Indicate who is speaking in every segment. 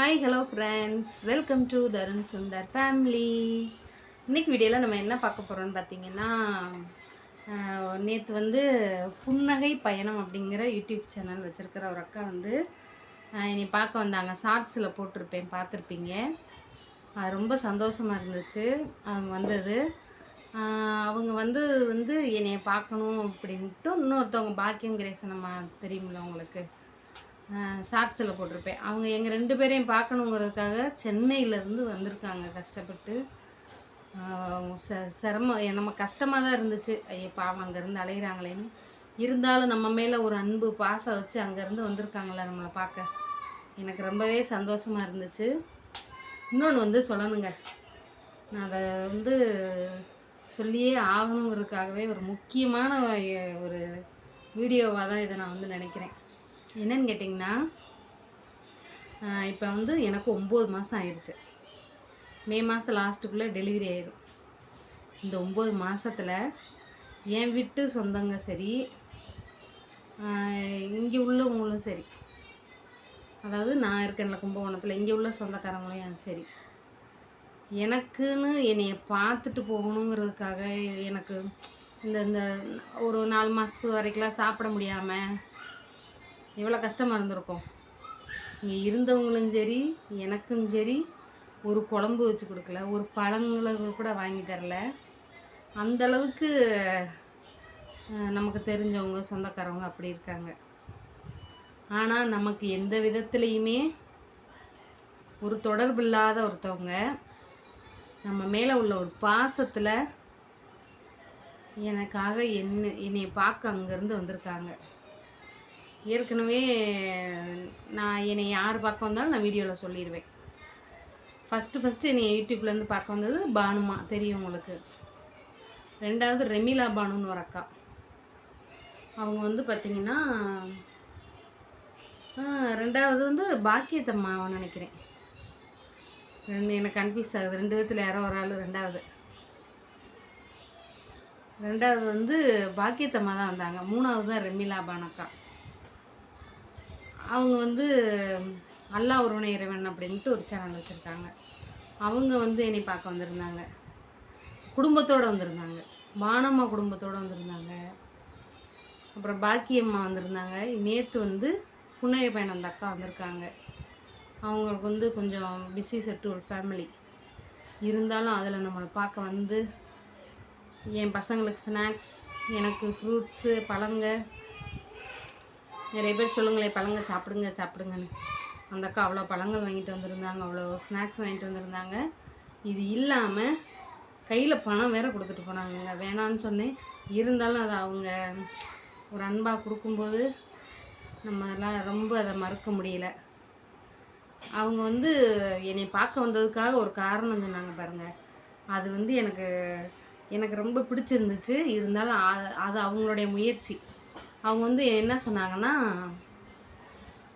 Speaker 1: Hi hello friends welcome to Tarun Sundar family இன்னைக்கு வீடியோவில் நம்ம என்ன பார்க்க போகிறோம்னு பார்த்தீங்கன்னா நேற்று வந்து புன்னகை பயணம் அப்படிங்கிற யூடியூப் சேனல் வச்சுருக்கிற ஒரு அக்கா வந்து என்னை பார்க்க வந்தாங்க. ஷார்ட்ஸில் போட்டிருப்பேன் பார்த்துருப்பீங்க. அது ரொம்ப சந்தோஷமாக இருந்துச்சு. அவங்க வந்தது. அவங்க வந்து வந்து என்னை பார்க்கணும் அப்படின்ட்டு இன்னொருத்தவங்க பாக்கியம் கிரேசன் நம்ம தெரியுமில்ல உங்களுக்கு. ஷார்ட்ஸில் போட்டிருப்பேன். அவங்க எங்கள் ரெண்டு பேரையும் பார்க்கணுங்கிறதுக்காக சென்னையிலேருந்து வந்திருக்காங்க கஷ்டப்பட்டு. ச சிரமம். நம்ம கஷ்டமாக தான் இருந்துச்சு. ஐயோ பாவம் அங்கேருந்து அலையிறாங்களேன்னு. இருந்தாலும் நம்ம மேலே ஒரு அன்பு பாசம் வச்சு அங்கேருந்து வந்திருக்காங்களே நம்மளை பார்க்க. எனக்கு ரொம்பவே சந்தோஷமாக இருந்துச்சு. இன்னொன்று வந்து சொல்லணுங்க. நான் அதை வந்து சொல்லியே ஆகணுங்கிறதுக்காகவே ஒரு முக்கியமான ஒரு வீடியோவாக தான் இதை நான் வந்து நினைக்கிறேன். என்னன்னு கேட்டிங்கன்னா இப்போ வந்து எனக்கு ஒம்பது மாதம் ஆயிடுச்சு மே மாதம் லாஸ்ட்டுக்குள்ளே டெலிவரி ஆயிடும் இந்த ஒம்பது மாதத்தில் என் விட்டு சொந்தங்க சரி இங்கே உள்ளவங்களும் சரி அதாவது நான் இருக்கேன்ல கும்பகோணத்தில் இங்கே உள்ள சொந்தக்காரங்களையும் சரி எனக்குன்னு என்னைய பார்த்துட்டு போகணுங்கிறதுக்காக எனக்கு இந்த இந்த ஒரு நாலு மாதத்து வரைக்கும்லாம் சாப்பிட முடியாமல் எவ்வளோ கஷ்டமாக இருந்திருக்கும். இங்கே இருந்தவங்களும் சரி எனக்கும் சரி ஒரு குழம்பு வச்சு கொடுக்கல ஒரு பழங்களை கூட வாங்கி தரல. அந்தளவுக்கு நமக்கு தெரிஞ்சவங்க சொந்தக்காரவங்க அப்படி இருக்காங்க. ஆனால் நமக்கு எந்த விதத்துலேயுமே ஒரு தொடர்பு இல்லாத ஒருத்தவங்க நம்ம மேலே உள்ள ஒரு பாசத்தில் எனக்காக என்ன என்னை பார்க்க அங்கேருந்து வந்திருக்காங்க. ஏற்கனவே நான் என்னை யார் பார்க்க வந்தாலும் நான் வீடியோவில் சொல்லிடுவேன் ஃபஸ்ட்டு ஃபஸ்ட்டு என்னை யூடியூப்லேருந்து பார்க்க வந்தது பானுமா தெரியும் உங்களுக்கு. ரெண்டாவது ரெமிலா பானுன்னு ஒரு அக்கா. அவங்க வந்து பார்த்திங்கன்னா ரெண்டாவது வந்து பாக்கியத்தம்மாவை நினைக்கிறேன். ரெண்டு எனக்கு கன்ஃபியூஸ் ஆகுது. ரெண்டு விதத்தில் யாரோ ஒரு ஆள் ரெண்டாவது. ரெண்டாவது வந்து பாக்கியத்தம்மா தான் வந்தாங்க. மூணாவது தான் ரெமிலா பானக்கா அவங்க வந்து அல்லா ஒருவனை இறைவன் அப்படின்ட்டு ஒரு சேனல் வச்சுருக்காங்க. அவங்க வந்து என்னை பார்க்க வந்திருந்தாங்க. குடும்பத்தோடு வந்திருந்தாங்க. வானம்மா குடும்பத்தோடு வந்திருந்தாங்க. அப்புறம் பாக்கியம்மா வந்திருந்தாங்க. நேற்று வந்து புன்னைய பையன் அந்த அக்கா வந்திருக்காங்க. அவங்களுக்கு வந்து கொஞ்சம் பிஸி செட்டுவல் ஃபேமிலி இருந்தாலும் அதில் நம்மளை பார்க்க வந்து என் பசங்களுக்கு ஸ்நாக்ஸ் எனக்கு ஃப்ரூட்ஸு பழங்க நிறைய பேர் சொல்லுங்களேன் பழங்க சாப்பிடுங்க சாப்பிடுங்கன்னு. அந்த அக்கா அவ்வளோ பழங்கள் வாங்கிட்டு வந்திருந்தாங்க அவ்வளோ ஸ்நாக்ஸ் வாங்கிட்டு வந்திருந்தாங்க. இது இல்லாமல் கையில் பணம் வேற கொடுத்துட்டு போனாங்க வேணான்னு சொன்னேன். இருந்தாலும் அதை அவங்க ஒரு அன்பாக கொடுக்கும்போது நம்மளால் ரொம்ப அதை மறுக்க முடியல. அவங்க வந்து என்னை பார்க்க வந்ததுக்காக ஒரு காரணம் சொன்னாங்க பாருங்கள் அது வந்து எனக்கு எனக்கு ரொம்ப பிடிச்சிருந்துச்சு. இருந்தாலும் அது அவங்களுடைய முயற்சி. அவங்க வந்து என்ன சொன்னாங்கன்னா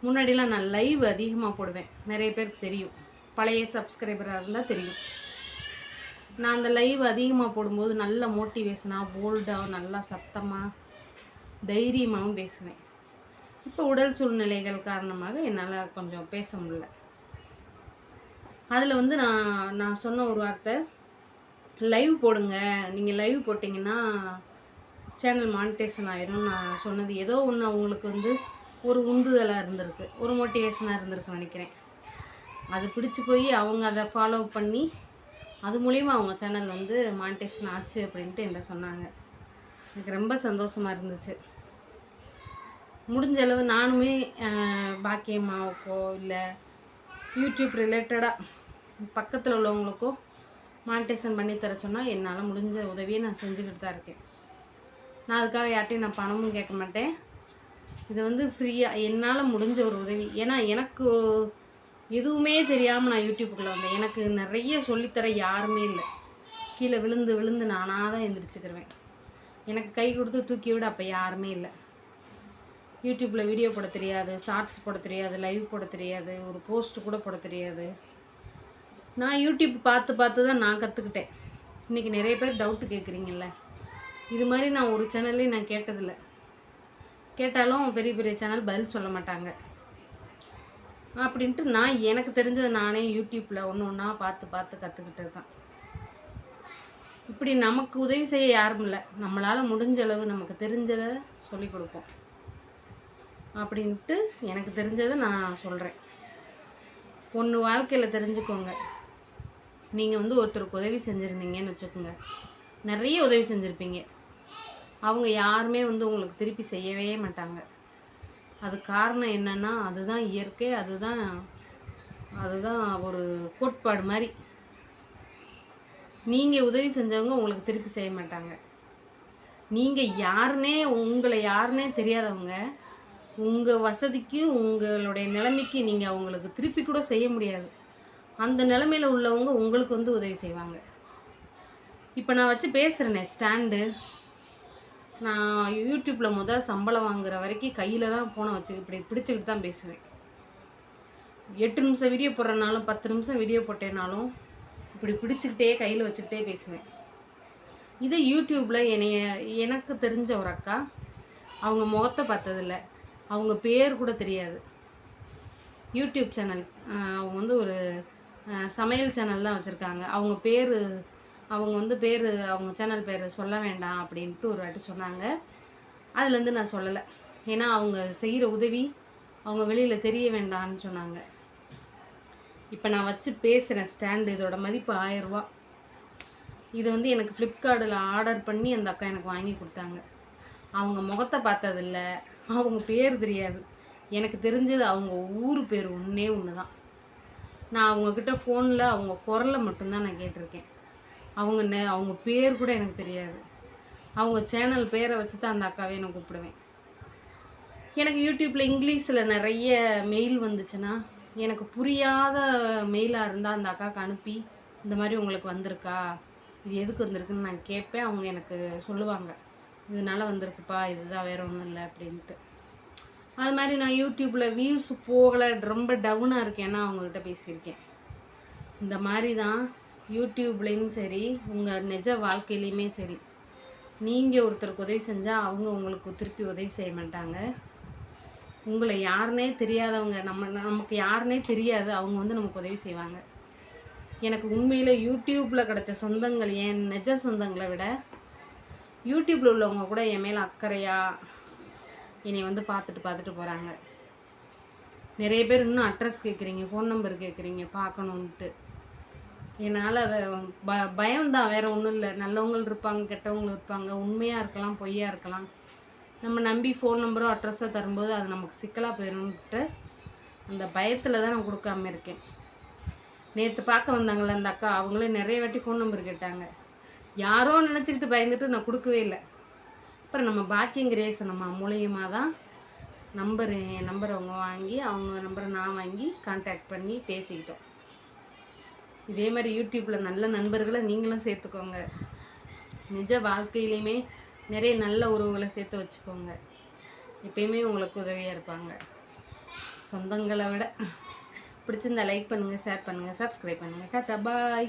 Speaker 1: முன்னாடிலாம் நான் லைவ் அதிகமாக போடுவேன். நிறைய பேருக்கு தெரியும். பழைய சப்ஸ்கிரைபராக இருந்தால் தெரியும். நான் அந்த லைவ் அதிகமாக போடும்போது நல்ல மோட்டிவேஷனாக போல்டாக நல்லா சத்தமாக தைரியமாகவும் பேசுவேன். இப்போ உடல் சூழ்நிலைகள் காரணமாக என்னால் கொஞ்சம் பேச முடியல. அதில் வந்து நான் நான் சொன்ன ஒரு வார்த்தை லைவ் போடுங்க. நீங்கள் லைவ் போட்டிங்கன்னா சேனல் மானிட்டேஷன் ஆயிரும் நான் சொன்னது. ஏதோ ஒன்று அவங்களுக்கு வந்து ஒரு உந்துதலாக இருந்திருக்கு. ஒரு மோட்டிவேஷனாக இருந்திருக்கு நினைக்கிறேன். அது பிடிச்சி போய் அவங்க அதை ஃபாலோ பண்ணி அது மூலிமா அவங்க சேனல் வந்து மானிட்டேஷன் ஆச்சு அப்படின்ட்டு என்கிட்ட சொன்னாங்க. எனக்கு ரொம்ப சந்தோஷமாக இருந்துச்சு. முடிஞ்ச அளவு நானுமே பாக்கியம்மாவுக்கோ இல்லை யூடியூப் ரிலேட்டடாக பக்கத்தில் உள்ளவங்களுக்கோ மானிட்டேஷன் பண்ணி தர சொன்னால் என்னால் முடிஞ்ச உதவியை நான் செஞ்சுக்கிட்டு தான் இருக்கேன். நான் அதுக்காக யார்ட்டையும் நான் பணமும் கேட்க மாட்டேன். இது வந்து ஃப்ரீயாக என்னால் முடிஞ்ச ஒரு உதவி. ஏன்னா எனக்கு எதுவுமே தெரியாமல் நான் யூடியூப்புக்குள்ளே வந்தேன். எனக்கு நிறைய சொல்லித்தர யாருமே இல்லை. கீழே விழுந்து விழுந்து நானாக தான் எந்திரிச்சுக்கிருவேன். எனக்கு கை கொடுத்து தூக்கி விட அப்போ யாருமே இல்லை. யூடியூப்பில் வீடியோ போட தெரியாது ஷார்ட்ஸ் போட தெரியாது லைவ் போட தெரியாது ஒரு போஸ்ட் கூட போட தெரியாது. நான் யூடியூப் பார்த்து பார்த்து தான் நான் கற்றுக்கிட்டேன் இன்றைக்கி நிறைய பேர் டவுட்டு கேட்குறீங்கல்ல இது மாதிரி நான் ஒரு சேனல்லையும் நான் கேட்டதில்லை. கேட்டாலும் பெரிய பெரிய சேனல் பதில் சொல்ல மாட்டாங்க. அப்படின்ட்டு நான் எனக்கு தெரிஞ்சதை நானே யூடியூப்பில் ஒன்று ஒன்றா பார்த்து பார்த்து கற்றுக்கிட்டது தான் இப்படி நமக்கு உதவி செய்ய யாரும் இல்லை. நம்மளால் முடிஞ்ச அளவு நமக்கு தெரிஞ்சதை சொல்லி கொடுப்போம். அப்படின்ட்டு எனக்கு தெரிஞ்சதை நான் சொல்கிறேன் ஒன்று வாழ்க்கையில் தெரிஞ்சுக்கோங்க. நீங்கள் வந்து ஒருத்தருக்கு உதவி செஞ்சுருந்தீங்கன்னு வச்சுக்கோங்க. நிறைய உதவி செஞ்சுருப்பீங்க. அவங்க யாருமே வந்து உங்களுக்கு திருப்பி செய்யவே மாட்டாங்க. அது காரணம் என்னன்னா அதுதான் இயற்கை அதுதான் அதுதான் ஒரு கோட்பாடு மாதிரி நீங்கள் உதவி செஞ்சவங்க உங்களுக்கு திருப்பி செய்ய மாட்டாங்க. நீங்கள் யாருனே உங்களை யாருனே தெரியாதவங்க உங்கள் வசதிக்கு உங்களுடைய நிலைமைக்கு நீங்கள் அவங்களுக்கு திருப்பி கூட செய்ய முடியாது. அந்த நிலமையில் உள்ளவங்க உங்களுக்கு வந்து உதவி செய்வாங்க. இப்போ நான் வச்சு பேசுகிறேனே ஸ்டாண்டு. நான் யூடியூப்பில் முதல் சம்பளம் வாங்குற வரைக்கும் கையில் தான் ஃபோனை வச்சு இப்படி பிடிச்சிக்கிட்டு தான் பேசுவேன். எட்டு நிமிஷம் வீடியோ போடுறனாலும் பத்து நிமிஷம் வீடியோ போட்டேனாலும் இப்படி பிடிச்சிக்கிட்டே கையில் வச்சுக்கிட்டே பேசுவேன். இதே யூடியூப்பில் என்னைய எனக்கு தெரிஞ்ச ஒரு அக்கா. அவங்க முகத்தை பார்த்ததில்ல. அவங்க பேர் கூட தெரியாது. யூடியூப் சேனல் அவங்க வந்து ஒரு சமையல் சேனல் தான் வச்சுருக்காங்க. அவங்க பேர் அவங்க வந்து பேர் அவங்க சேனல் பேர் சொல்ல வேண்டாம் அப்படின்ட்டு ஒரு வாட்டி சொன்னாங்க. அதுலேருந்து நான் சொல்லலை. ஏன்னா அவங்க செய்கிற உதவி அவங்க வெளியில் தெரிய வேண்டாம்னு சொன்னாங்க. இப்போ நான் வச்சு பேசுகிறேன் ஸ்டாண்டு. இதோட மதிப்பு ஆயரூவா இது வந்து எனக்கு ஃப்ளிப்கார்ட்டில் ஆர்டர் பண்ணி அந்த அக்கா எனக்கு வாங்கி கொடுத்தாங்க. அவங்க முகத்தை பார்த்ததில்ல. அவங்க பேர் தெரியாது. எனக்கு தெரிஞ்சது அவங்க ஊர் பேர் ஒன்றே ஒன்று தான் நான் அவங்கக்கிட்ட ஃபோனில் அவங்க குரலை மட்டும்தான் நான் கேட்டிருக்கேன். அவங்க அவங்க பேர் கூட எனக்கு தெரியாது. அவங்க சேனல் பேரை வச்சு தான் அந்த அக்காவே நான் கூப்பிடுவேன். எனக்கு யூடியூப்பில் இங்கிலீஷில் நிறைய மெயில் வந்துச்சுன்னா எனக்கு புரியாத மெயிலாக இருந்தால் அந்த அக்காவுக்கு அனுப்பி இந்த மாதிரி உங்களுக்கு வந்திருக்கா? இது எதுக்கு வந்திருக்குன்னு நான் கேட்பேன். அவங்க எனக்கு சொல்லுவாங்க. இதனால் வந்திருக்குப்பா இதுதான் வேற ஒன்றும் இல்லை அப்படின்ட்டு. அது மாதிரி நான் யூடியூப்பில் வியூஸ் போகலை. ரொம்ப டவுனாக இருக்கேன்னா அவங்கக்கிட்ட பேசியிருக்கேன். இந்த மாதிரி தான் யூடியூப்லேயும் சரி உங்கள் நிஜ வாழ்க்கையிலையுமே சரி நீங்கள் ஒருத்தருக்கு உதவி செஞ்சால் அவங்க உங்களுக்கு திருப்பி உதவி செய்ய மாட்டாங்க. உங்களை யாருனே தெரியாதவங்க நம்ம நமக்கு யாருனே தெரியாது அவங்க வந்து நமக்கு உதவி செய்வாங்க. எனக்கு உண்மையில் யூடியூப்பில் கிடைச்ச சொந்தங்கள் என் நிஜ சொந்தங்களை விட யூடியூப்பில் உள்ளவங்க கூட என் மேலே அக்கறையாக என்னை வந்து பார்த்துட்டு பார்த்துட்டு போகிறாங்க நிறைய பேர் இன்னும் அட்ரஸ் கேட்குறீங்க ஃபோன் நம்பர் கேட்குறீங்க பார்க்கணுன்ட்டு என்னால் அதை ப பயம்தான் வேறு ஒன்றும் இல்லை. நல்லவங்களும் இருப்பாங்க கெட்டவங்களும் இருப்பாங்க. உண்மையாக இருக்கலாம் பொய்யா இருக்கலாம். நம்ம நம்பி ஃபோன் நம்பரோ அட்ரஸோ தரும்போது அது நமக்கு சிக்கலாக போயிடும்ட்டு அந்த பயத்தில் தான் நான் கொடுக்காம இருக்கேன். நேற்று பார்க்க வந்தாங்களே அந்த அக்கா அவங்களே நிறைய வாட்டி ஃபோன் நம்பர் கேட்டாங்க. யாரோ நினச்சிக்கிட்டு பயந்துட்டு நான் கொடுக்கவே இல்லை. அப்புறம் நம்ம பாக்கியம் கிரேசன் நம்ம மூலியமாக தான் நம்பர் என் நம்பர் அவங்க வாங்கி அவங்க நம்பரை நான் வாங்கி கான்டாக்ட் பண்ணி பேசிக்கிட்டோம். இதே மாதிரி யூடியூப்பில் நல்ல நண்பர்களை நீங்களும் சேர்த்துக்கோங்க. நிஜ வாழ்க்கையிலையுமே நிறைய நல்ல உறவுகளை சேர்த்து வச்சுக்கோங்க. எப்பயுமே உங்களுக்கு உதவியாக இருப்பாங்க. சொந்தங்களை விட பிடிச்சிருந்தா லைக் பண்ணுங்கள் ஷேர் பண்ணுங்கள் சப்ஸ்கிரைப் பண்ணுங்கள் டாட்டா பாய்